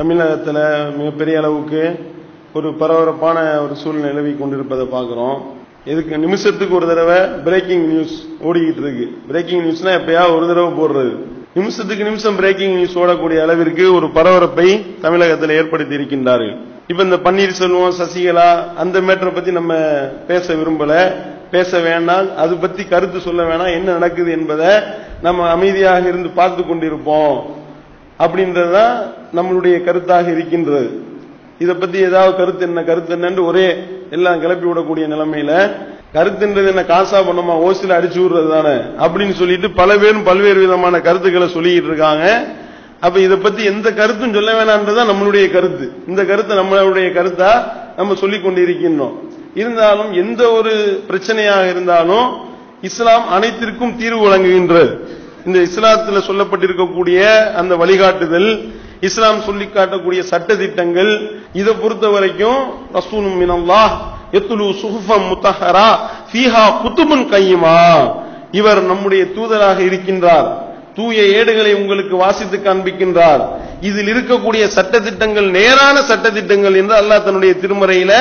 தமிழகத்தில் மிகப்பெரிய அளவுக்கு ஒரு பரபரப்பான ஒரு சூழ்நிலை நிலவி கொண்டிருப்பதை பார்க்குறோம். இதுக்கு நிமிஷத்துக்கு ஒரு தடவை பிரேக்கிங் நியூஸ் ஓடிக்கிட்டு இருக்கு. பிரேக்கிங் நியூஸ்னா எப்பயா ஒரு தடவை போடுறது? நிமிஷத்துக்கு நிமிஷம் பிரேக்கிங் நியூஸ் ஓடக்கூடிய அளவிற்கு ஒரு பரபரப்பை தமிழகத்தில் ஏற்படுத்தி இருக்கின்றார்கள். இப்ப இந்த பன்னீர்செல்வம் சசிகலா அந்த மேட்டரை பத்தி நம்ம பேச விரும்பல. பேச வேண்டாம். அது பத்தி கருத்து சொல்ல வேணாம். என்ன நடக்குது என்பதை நம்ம அமைதியாக இருந்து பார்த்து கொண்டிருப்போம். அப்படின்றது தான் நம்மளுடைய கருத்தாக இருக்கின்றது. இதை பத்தி ஏதாவது கருத்து என்ன கருத்து என்னன்னு ஒரே எல்லாம் கிளப்பி விடக்கூடிய நிலைமையில கருத்துன்றது என்ன காசா பண்ணமா ஓசில அடிச்சு விடுறது தானே அப்படின்னு சொல்லிட்டு பல பேரும் பல்வேறு விதமான கருத்துக்களை சொல்லிட்டு இருக்காங்க. அப்ப இதை பத்தி எந்த கருத்தும் சொல்ல வேணான்றதுதான் நம்மளுடைய கருத்து. இந்த கருத்தை நம்மளுடைய கருத்தா நம்ம சொல்லிக் கொண்டிருக்கின்றோம். இருந்தாலும் எந்த ஒரு பிரச்சனையாக இருந்தாலும் இஸ்லாம் அனைத்திற்கும் தீர்வு வழங்குகின்றது. இந்த இஸ்லாத்தில் சொல்லப்பட்டிருக்கக்கூடிய அந்த வழிகாட்டுதல் இஸ்லாம் சொல்லி காட்டக்கூடிய சட்ட திட்டங்கள் இதை பொறுத்த வரைக்கும் ரசூலும் மினல்லா எத்துலு சுஹுஃபம் முத்தஹரா ஃபீஹா குத்துபுன் கையுமா. இவர் நம்முடைய தூதராக இருக்கின்றார். தூய ஏடுகளை உங்களுக்கு வாசித்து காண்பிக்கின்றார். இதில் இருக்கக்கூடிய சட்ட திட்டங்கள் நேரான சட்ட திட்டங்கள் என்று அல்லாஹ் தன்னுடைய திருமறையில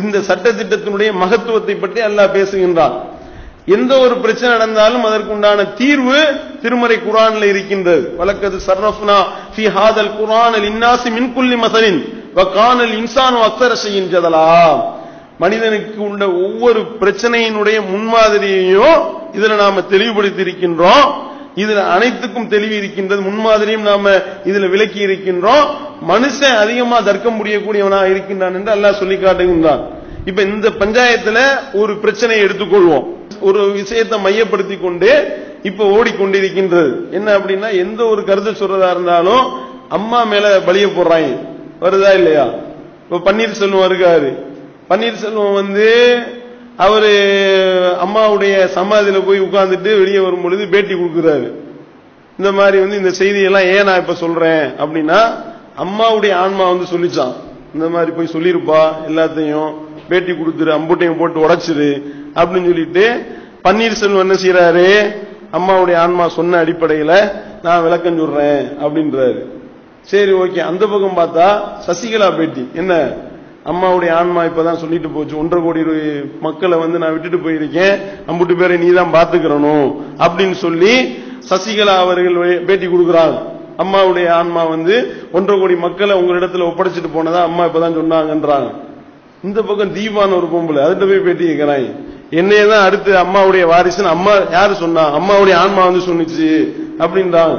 இந்த சட்ட திட்டத்தினுடைய மகத்துவத்தை பற்றி அல்லாஹ் பேசுகின்றார் எந்த ஒரு பிரச்சனை நடந்தாலும் அதற்குண்டான தீர்வு திருமறை குரான்ல இருக்கின்றது. வழக்கது சர்ரஃப்னா ஃபி ஹாதல் குரான் இன்னாசி மின் குல்லி மசலின். வகானல் இன்சானு அக்தரசையின் செய்கின்றதலா மனிதனுக்கு உள்ள ஒவ்வொரு பிரச்சனையினுடைய முன்மாதிரியையும் இதுல நாம தெளிவுபடுத்தி இருக்கின்றோம் இதுல அனைத்துக்கும் தெளிவு இருக்கின்றது முன்மாதிரியும் நாம இதுல விளக்கி இருக்கின்றோம் மனுஷன் அதிகமா தர்க்கம் முடியக்கூடியவனா இருக்கின்றான் என்று அல்லாஹ் சொல்லி காட்டுகின்றான் இப்ப இந்த பஞ்சாயத்துல ஒரு பிரச்சனையை எடுத்துக்கொள்வோம். ஒரு விஷயத்தை மையப்படுத்தி கொண்டு இப்ப ஓடிக்கொண்டிருக்கின்றது. என்ன அப்படின்னா எந்த ஒரு கருத்து சொல்றதா இருந்தாலும் அம்மா மேல பலிய போடுறாங்க. வருதா இல்லையா? இப்ப பன்னீர்செல்வம் இருக்காரு பன்னீர்செல்வம் வந்து அவரு அம்மாவுடைய சமாதியில போய் உட்கார்ந்துட்டு வெளியே வரும் பொழுது பேட்டி கொடுக்கிறாரு. இந்த மாதிரி வந்து இந்த செய்தியெல்லாம் ஏன் நான் இப்ப சொல்றேன் அப்படின்னா அம்மாவுடைய ஆன்மா வந்து சொல்லிச்சான். இந்த மாதிரி போய் சொல்லியிருப்பா எல்லாத்தையும். பேட்டி கொடுத்துரு அம்புட்டையும் போட்டு உடைச்சிரு அப்படின்னு சொல்லிட்டு பன்னீர்செல்வம் என்ன செய்யறாரு அம்மாவுடைய ஆன்மா சொன்ன அடிப்படையில நான் விளக்கம் சொல்றேன் அப்படின்றாரு. சரி ஓகே. அந்த பக்கம் பார்த்தா சசிகலா பேட்டி. என்ன? அம்மாவுடைய ஆன்மா இப்பதான் சொல்லிட்டு போச்சு. ஒன்றரை கோடி மக்களை வந்து நான் விட்டுட்டு போயிருக்கேன். அம்புட்டு பேரை நீ தான் பாத்துக்கிறணும் அப்படின்னு சொல்லி சசிகலா அவர்கள் பேட்டி கொடுக்குறாங்க அம்மாவுடைய ஆன்மா வந்து ஒன்றரை கோடி மக்களை உங்களிடத்துல ஒப்படைச்சிட்டு போனதா அம்மா இப்பதான் சொன்னாங்கன்றாங்க. இந்த பக்கம் தீபான்னு ஒரு பொம்பளை அதுகிட்ட போய் பேட்டி கேட்கிறாய் என்னையே தான் அடுத்து அம்மாவுடைய வாரிசுன்னு அம்மா யாரு சொன்னா? அம்மாவுடைய ஆன்மா வந்து சொன்னிச்சு அப்படின்றாங்க.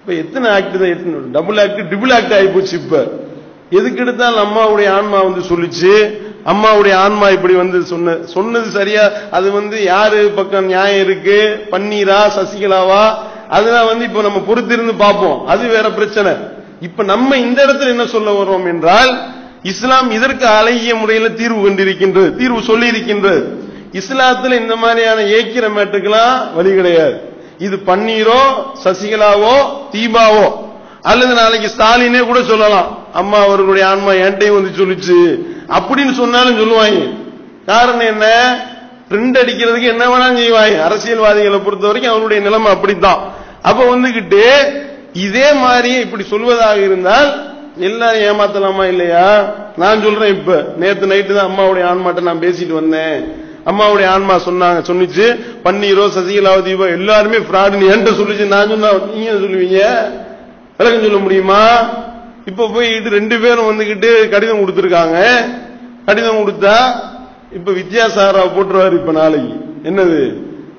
இப்ப எத்தனை ஆக்ட் தான் எத்தனை டபுள் ஆக்ட் டிபிள் ஆக்ட் ஆகி போச்சு இப்ப. எதுக்கு எடுத்தாலும் அம்மாவுடைய ஆன்மா வந்து சொல்லிச்சு. அம்மாவுடைய ஆன்மா இப்படி வந்து சொன்ன சொன்னது சரியா? அது வந்து யாரு பக்கம் நியாயம் இருக்கு? பன்னீரா சசிகலாவா? அதெல்லாம் வந்து இப்ப நம்ம பொறுத்திருந்து பார்ப்போம். அது வேற பிரச்சனை. இப்ப நம்ம இந்த இடத்துல என்ன சொல்ல வர்றோம் என்றால் இஸ்லாம் இதற்கு அழகிய முறையில் தீர்வு கொண்டிருக்கின்றது தீர்வு சொல்லி இருக்கின்றது இஸ்லாத்துல இந்த மாதிரியான ஏக்கிற மேட்டுக்கெல்லாம் வழி கிடையாது. இது பன்னீரோ சசிகலாவோ தீபாவோ. அல்லது நாளைக்கு ஸ்டாலினே கூட சொல்லலாம் அம்மா அவர்களுடைய ஆன்மா என்கிட்டயும் வந்து சொல்லிச்சு. அப்படின்னு சொன்னாலும் சொல்லுவாங்க. காரணம் என்ன? பிரிண்ட் அடிக்கிறதுக்கு என்ன வேணாலும் செய்வாங்க. அரசியல்வாதிகளை பொறுத்த வரைக்கும் அவருடைய நிலைமை அப்படித்தான். அப்ப வந்துகிட்டு இதே மாதிரி இப்படி சொல்வதாக இருந்தால் இல்ல ஏமாத்தலாமா இல்லையா? நான் சொல்றேன் இப்ப. நேத்து நைட்டு தான் அம்மாவுடைய ஆன்மாட்ட நான் பேசிட்டு வந்தேன். அம்மாவுடைய ஆன்மா சொன்னாங்க சொன்னிச்சு பன்னீரோ சசிகலாவோ தீபோ எல்லாருமே ஃப்ராடு என்கிட்ட சொல்லிச்சு. நான் சொன்னா நீங்க சொல்லுவீங்க? விளக்கம் சொல்ல முடியுமா? இப்ப போயிட்டு ரெண்டு பேரும் வந்துகிட்டு கடிதம் கொடுத்துருக்காங்க. கடிதம் கொடுத்தா இப்ப வித்யாசாரா போட்டுருவாரு இப்ப நாளைக்கு. என்னது?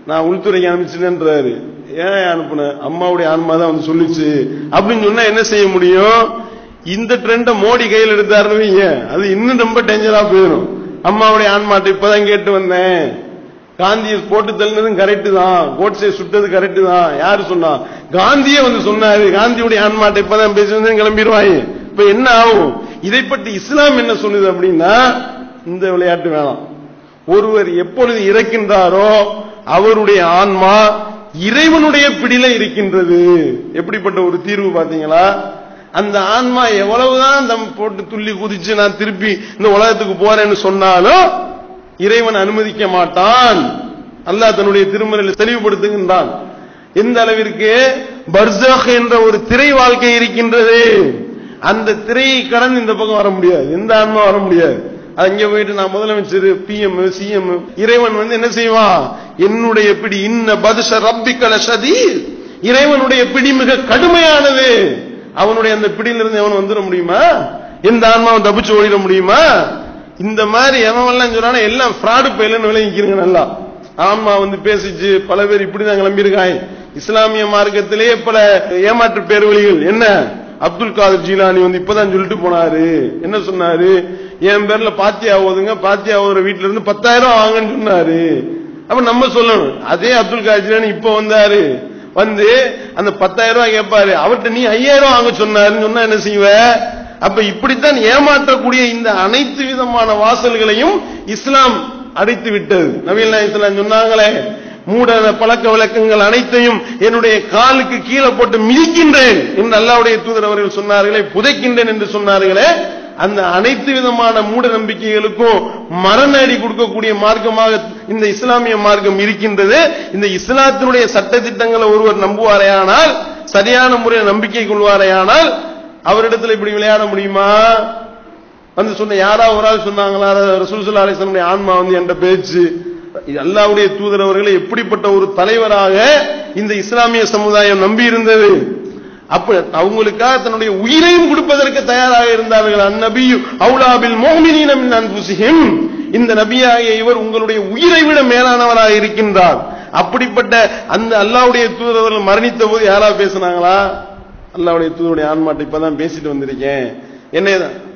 நான் உள்துறைக்கு அனுப்பிச்சுன்றாரு ஏன் அனுப்புன? அம்மாவுடைய ஆன்மா தான் வந்து சொல்லிச்சு. அப்படின்னு சொன்னா என்ன செய்ய முடியும்? இந்த ட்ரெண்ட மோடி கையில் எடுத்தாருன்னு வைங்க. அது இன்னும் ரொம்ப டேஞ்சரா போயிடும். அம்மாவுடைய ஆன்மாட்டை இப்பதான் கேட்டு வந்தேன். காந்தியை போட்டு தள்ளினதும் கரெக்டு தான். கோட்ஸை சுட்டது கரெக்டு தான். யாரு சொன்னா? காந்தியே வந்து சொன்னாரு. காந்தியுடைய ஆன்மாட்டை இப்பதான் பேசி வந்து கிளம்பிடுவாங்க இப்ப என்ன ஆகும்? இதை பற்றி இஸ்லாம் என்ன சொல்லுது அப்படின்னா இந்த விளையாட்டு வேணாம். ஒருவர் எப்பொழுது இறக்கின்றாரோ அவருடைய ஆன்மா இறைவனுடைய பிடியில இருக்கின்றது. எப்படிப்பட்ட ஒரு தீர்வு பாத்தீங்களா அந்த ஆன்மா எவ்வளவுதான் தம் போட்டு துள்ளி குதிச்சு நான் திருப்பி இந்த உலகத்துக்கு போறேன்னு சொன்னாலும் இறைவன் அனுமதிக்க மாட்டான். அல்லாஹ் தன்னுடைய திருமறையில் தெளிவுபடுத்துகின்றான். எந்த அளவிற்கு பர்சக் என்ற ஒரு திரை வாழ்க்கை இருக்கின்றது. அந்த திரையை கடந்து இந்த பக்கம் வர முடியாது. எந்த ஆன்மா வர முடியாது. அங்க போயிட்டு நான் முதலமைச்சர் பிஎம் சிஎம் இறைவன் வந்து என்ன செய்வான் என்னுடைய பிடி இன்ன பதுஷ ரப்பிக்கல சதி இறைவனுடைய பிடி மிக கடுமையானது. அவனுடைய அந்த பிடியிலிருந்து எவன் வந்துட முடியுமா? எந்த ஆன்மாவும் தப்பிச்சு ஓடிட முடியுமா? இந்த மாதிரி எவன் சொல்றானா எல்லாம் ஃப்ராடு பயிலன்னு விளங்கிக்கிறீங்க நல்லா. ஆன்மா வந்து பேசிச்சு பல பேர் இப்படிதான் கிளம்பியிருக்காங்க. இஸ்லாமிய மார்க்கத்திலேயே பல ஏமாற்று பேர் வழிகள் என்ன? அப்துல் காதர் ஜீலானி வந்து இப்பதான் சொல்லிட்டு போனாரு. என்ன சொன்னாரு? என் பேர்ல பாத்தியா ஓதுங்க பாத்தியா ஓதுற வீட்டுல இருந்து பத்தாயிரம் வாங்கன்னு சொன்னாரு. அப்ப நம்ம சொல்லணும். அதே அப்துல் காதர் ஜீலானி இப்ப வந்தாரு. வந்து அந்த பத்தாயிரம் ரூபாய் கேட்பாரு அவர்கிட்ட நீ ஐயாயிரம் வாங்க சொன்னாருன்னு சொன்னா என்ன செய்வ? அப்ப இப்படித்தான் ஏமாற்றக்கூடிய இந்த அனைத்து விதமான வாசல்களையும் இஸ்லாம் அடைத்து விட்டது. நவீன இஸ்லாம் சொன்னாங்களே மூட பழக்க விளக்கங்கள் அனைத்தையும் என்னுடைய காலுக்கு கீழே போட்டு மிதிக்கின்றேன் என்று அல்லாவுடைய தூதர் அவர்கள் சொன்னார்களே புதைக்கின்றேன் என்று சொன்னார்களே அந்த அனைத்து விதமான மூட நம்பிக்கைகளுக்கும் மரணடி கொடுக்கக்கூடிய மார்க்கமாக இந்த இஸ்லாமிய மார்க்கம் இருக்கின்றது. இந்த இஸ்லாத்தினுடைய சட்ட திட்டங்களை ஒருவர் நம்புவாரையானால் சரியான முறையில் நம்பிக்கை கொள்வாரையானால் அவரிடத்தில் இப்படி விளையாட முடியுமா? வந்து சொன்ன யாரா ஒரு ஆள் சொன்னாங்களா? ரசூல் சல்லா அலிஸ்லமுடைய ஆன்மா வந்து என்ற பேச்சு. அல்லாவுடைய தூதரவர்களை எப்படிப்பட்ட ஒரு தலைவராக இந்த இஸ்லாமிய சமுதாயம் நம்பி இருந்தது அப்ப அவங்களுக்காக தன்னுடைய உயிரையும் கொடுப்பதற்கு தயாராக இருந்தார்கள் அந்நபியு. அவுலாபில் மோமினினம் அன்புசிஹிம். இந்த நபியாகிய இவர் உங்களுடைய உயிரை விட மேலானவராக இருக்கின்றார். அப்படிப்பட்ட அந்த அல்லாவுடைய தூதரவர்கள் மரணித்த போது யாரா பேசினாங்களா? அல்லாவுடைய தூதருடைய ஆன்மாட்டை இப்பதான் பேசிட்டு வந்திருக்கேன். என்ன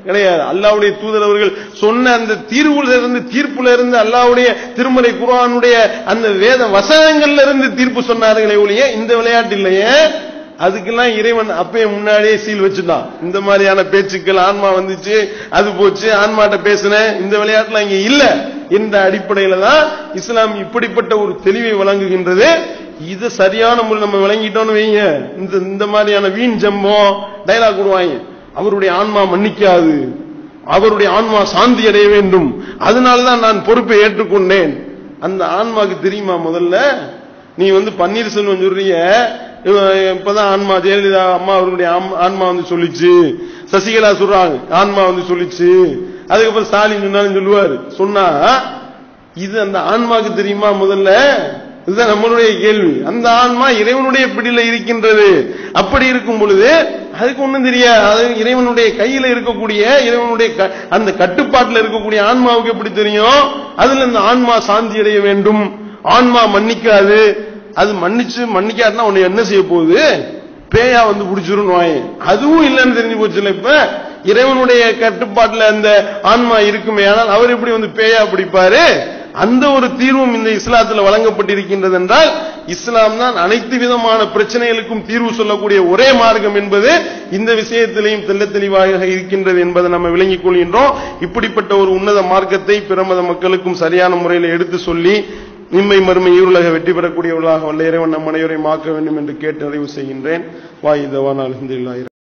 கிடையாது. அல்லாவுடைய தூதர் அவர்கள் சொன்ன அந்த தீர்வுல இருந்து தீர்ப்புல இருந்து அல்லாவுடைய திருமலை குரானுடைய அந்த வேத வசனங்கள்ல இருந்து தீர்ப்பு சொன்னார்களே ஒழிய இந்த விளையாட்டு இல்லையே. அதுக்கெல்லாம் இறைவன் அப்பயே முன்னாடியே சீல் வச்சுட்டான். இந்த மாதிரியான பேச்சுக்கள் ஆன்மா வந்துச்சு அது போச்சு ஆன்மாட்ட பேசினேன் இந்த விளையாட்டுல இங்க இல்ல. என்ற அடிப்படையில தான் இஸ்லாம் இப்படிப்பட்ட ஒரு தெளிவை வழங்குகின்றது. இது சரியான முறை நம்ம விளங்கிட்டோம்னு வைங்க. இந்த இந்த மாதிரியான வீண் ஜம்பம் டைலாக் விடுவாங்க. அவருடைய ஆன்மா மன்னிக்காது. அவருடைய ஆன்மா சாந்தி அடைய வேண்டும். அதனாலதான் நான் பொறுப்பை ஏற்றுக்கொண்டேன். அந்த ஆன்மாக்கு தெரியுமா முதல்ல? நீ வந்து பன்னீர்செல்வம் சொல்றீங்க இப்பதான் ஆன்மா ஜெயலலிதா அம்மா அவர்களுடைய ஆன்மா வந்து சொல்லிச்சு. சசிகலா சொல்றாங்க ஆன்மா வந்து சொல்லிச்சு. அதுக்கப்புறம் ஸ்டாலின் சொன்னாலும் சொல்லுவாரு. சொன்னா இது அந்த ஆன்மாக்கு தெரியுமா முதல்ல? இதுதான் நம்மளுடைய கேள்வி. அந்த ஆன்மா இறைவனுடைய பிடியில இருக்கின்றது. அப்படி இருக்கும் பொழுது அதுக்கு ஒண்ணும் தெரியாது. அது இறைவனுடைய கையில இருக்கக்கூடிய இறைவனுடைய அந்த கட்டுப்பாட்டில் இருக்கக்கூடிய ஆன்மாவுக்கு எப்படி தெரியும்? அதுல இந்த ஆன்மா சாந்தி அடைய வேண்டும். ஆன்மா மன்னிக்காது. அது மன்னிச்சு மன்னிக்காதுன்னா உன்னை என்ன செய்ய போகுது? பேயா வந்து பிடிச்சிரும் நோய் அதுவும் இல்லைன்னு தெரிஞ்சு போச்சுல இப்ப? இறைவனுடைய கட்டுப்பாட்டுல அந்த ஆன்மா இருக்குமே ஆனால் அவர் எப்படி வந்து பேயா பிடிப்பாரு? அந்த ஒரு தீர்வும் இந்த இஸ்லாத்துல வழங்கப்பட்டிருக்கின்றது என்றால் இஸ்லாம் தான் அனைத்து விதமான பிரச்சனைகளுக்கும் தீர்வு சொல்லக்கூடிய ஒரே மார்க்கம் என்பது இந்த விஷயத்திலையும் தெல்ல தெளிவாக இருக்கின்றது என்பதை நம்ம விளங்கிக் கொள்கின்றோம். இப்படிப்பட்ட ஒரு உன்னத மார்க்கத்தை பிரமத மக்களுக்கும் சரியான முறையில் எடுத்து சொல்லி இம்மை மறுமை ஈருலக வெற்றி பெறக்கூடியவர்களாக வல்ல இறைவன் நம் அனைவரையும் ஆக்க வேண்டும் என்று கேட்டு நிறைவு செய்கின்றேன். வாயுதவான் அலமதுல்லாயிரம்